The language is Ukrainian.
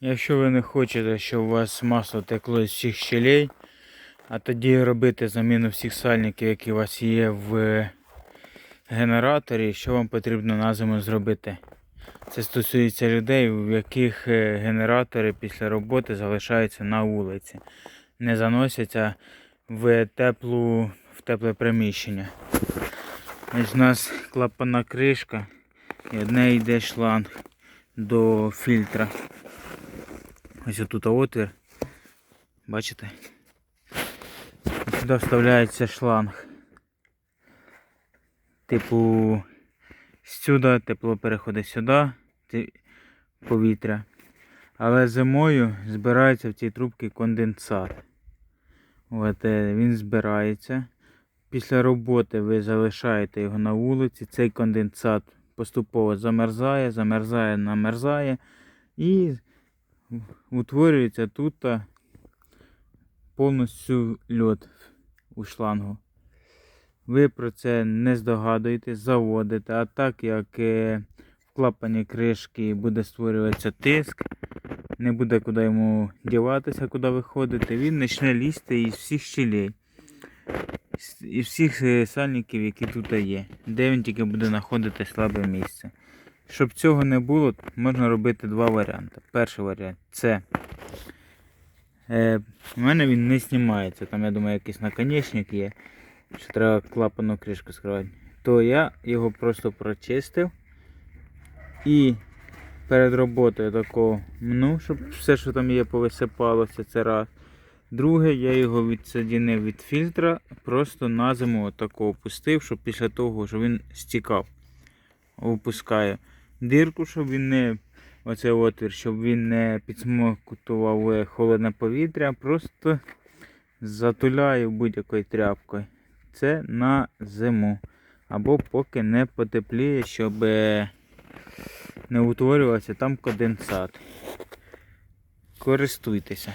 Якщо ви не хочете, щоб у вас масло текло з всіх щелей, а тоді робити заміну всіх сальників, які у вас є в генераторі, що вам потрібно на зиму зробити? Це стосується людей, в яких е, генератори після роботи залишаються на вулиці, не заносяться в теплу, в тепле приміщення. Ось у нас клапана кришка і одне йде шланг до фільтра. Ось тут отвір. Бачите? Сюди вставляється шланг. Типу, сюди тепло переходить сюди, повітря. Але зимою збирається в цій трубці конденсат. От, е, він збирається. Після роботи ви залишаєте його на вулиці. Цей конденсат поступово замерзає, замерзає, намерзає і утворюється тут повністю льод у шлангу. Ви про це не здогадуєтесь, заводите, а так як е, в клапані кришки буде створюватися тиск, не буде куди йому діватися, куди виходити, він почне лізти із всіх щелей. Із всіх е, сальників, які тут є, де він тільки буде знаходити слабе місце. Щоб цього не було, можна робити два варіанти. Перший варіант це е, у мене він не знімається. Там, я думаю, якийсь наконечник є, що треба клапану кришку скривати. То я його просто прочистив і перед роботою тако мну, щоб все, що там є, повисипалося, це раз. Друге, я його відсоединив від фільтра, просто на зиму отако опустив, щоб після того, що він стікав. Опускаю дирку, щоб він не оцей отвір, щоб він не підсмоктував е, холодне повітря, просто затуляю будь-якою тряпкою. Це на зиму. Або поки не потепліє, щоб е, не утворювався там конденсат. Користуйтеся.